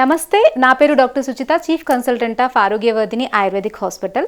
నమస్తే నా పేరు doctor Suchitha chief consultant of Arogyavardhini ayurvedic hospital.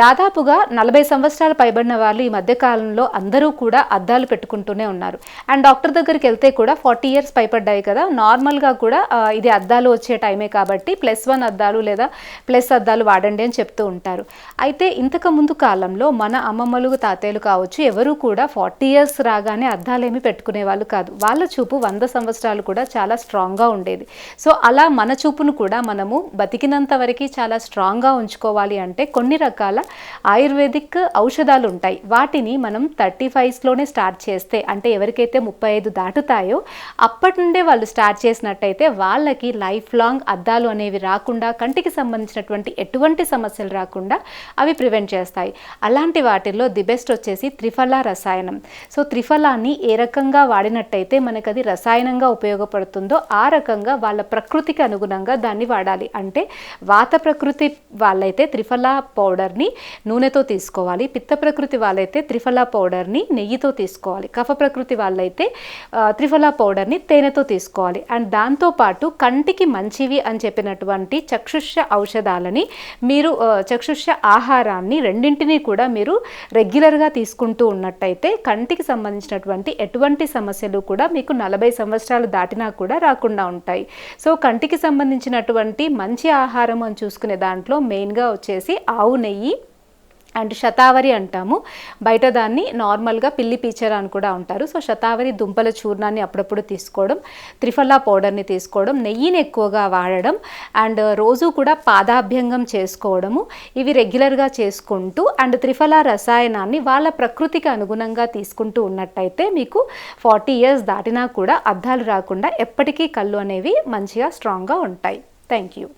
దాదాపుగా నలభై సంవత్సరాలు పైబడిన వాళ్ళు ఈ మధ్యకాలంలో అందరూ కూడా అద్దాలు పెట్టుకుంటూనే ఉన్నారు. అండ్ డాక్టర్ దగ్గరికి వెళ్తే కూడా ఫార్టీ ఇయర్స్ పైపడ్డాయి కదా నార్మల్గా కూడా ఇది అద్దాలు వచ్చే టైమే కాబట్టి ప్లస్ వన్ అద్దాలు లేదా ప్లస్ అద్దాలు వాడండి అని చెప్తూ ఉంటారు. అయితే ఇంతకు ముందు కాలంలో మన అమ్మమ్మలు తాతయ్యలు కావచ్చు ఎవరు కూడా ఫార్టీ ఇయర్స్ రాగానే అద్దాలేమి పెట్టుకునే వాళ్ళు కాదు. వాళ్ళ చూపు వంద సంవత్సరాలు కూడా చాలా స్ట్రాంగ్గా ఉండేది. సో అలా మన చూపును కూడా మనము బతికినంత వరకు చాలా స్ట్రాంగ్గా ఉంచుకోవాలి అంటే కొన్ని రకాల ఆయుర్వేదిక్ ఔషధాలు ఉంటాయి. వాటిని మనం థర్టీ ఫైవ్స్లోనే స్టార్ట్ చేస్తే అంటే ఎవరికైతే ముప్పై ఐదు దాటుతాయో అప్పటి నుండే వాళ్ళు స్టార్ట్ చేసినట్టయితే వాళ్ళకి లైఫ్ లాంగ్ అద్దాలు అనేవి రాకుండా కంటికి సంబంధించినటువంటి ఎటువంటి సమస్యలు రాకుండా అవి ప్రివెంట్ చేస్తాయి. అలాంటి వాటిల్లో ది బెస్ట్ వచ్చేసి త్రిఫల రసాయనం. సో త్రిఫలాన్ని ఏ రకంగా వాడినట్టయితే మనకు అది రసాయనంగా ఉపయోగపడుతుందో ఆ రకంగా వాళ్ళ ప్రకృతి ప్రకృతికి అనుగుణంగా దాన్ని వాడాలి. అంటే వాత ప్రకృతి వాళ్ళైతే త్రిఫల పౌడర్ని నూనెతో తీసుకోవాలి. పిత్త ప్రకృతి వాళ్ళైతే త్రిఫల పౌడర్ని నెయ్యితో తీసుకోవాలి. కఫ ప్రకృతి వాళ్ళైతే త్రిఫల పౌడర్ని తేనెతో తీసుకోవాలి. అండ్ దాంతోపాటు కంటికి మంచివి అని చెప్పినటువంటి చక్షుష్య ఔషధాలని మీరు చక్షుష్య ఆహారాన్ని రెండింటినీ కూడా మీరు రెగ్యులర్గా తీసుకుంటూ ఉన్నట్టయితే కంటికి సంబంధించినటువంటి ఎటువంటి సమస్యలు కూడా మీకు నలభై సంవత్సరాలు దాటినా కూడా రాకుండా ఉంటాయి. సో కంటికి సంబంధించినటువంటి మంచి ఆహారం అని చూసుకునే దాంట్లో మెయిన్గా వచ్చేసి ఆవు నెయ్యి అండ్ శతావరి అంటాము. బయట దాన్ని నార్మల్గా పిల్లి పీచర్ అని కూడా ఉంటారు సో శతావరి దుంపల చూర్ణాన్ని అప్పుడప్పుడు తీసుకోవడం త్రిఫలా పౌడర్ని తీసుకోవడం నెయ్యిని ఎక్కువగా వాడడం అండ్ రోజు కూడా పాదాభ్యంగం చేసుకోవడము ఇవి రెగ్యులర్గా చేసుకుంటూ అండ్ త్రిఫలా రసాయనాన్ని వాళ్ళ ప్రకృతికి అనుగుణంగా తీసుకుంటూ ఉన్నట్టయితే మీకు ఫార్టీ ఇయర్స్ దాటినా కూడా అద్దాలు రాకుండా ఎప్పటికీ కళ్ళు అనేవి మంచిగా స్ట్రాంగ్గా ఉంటాయి. Thank you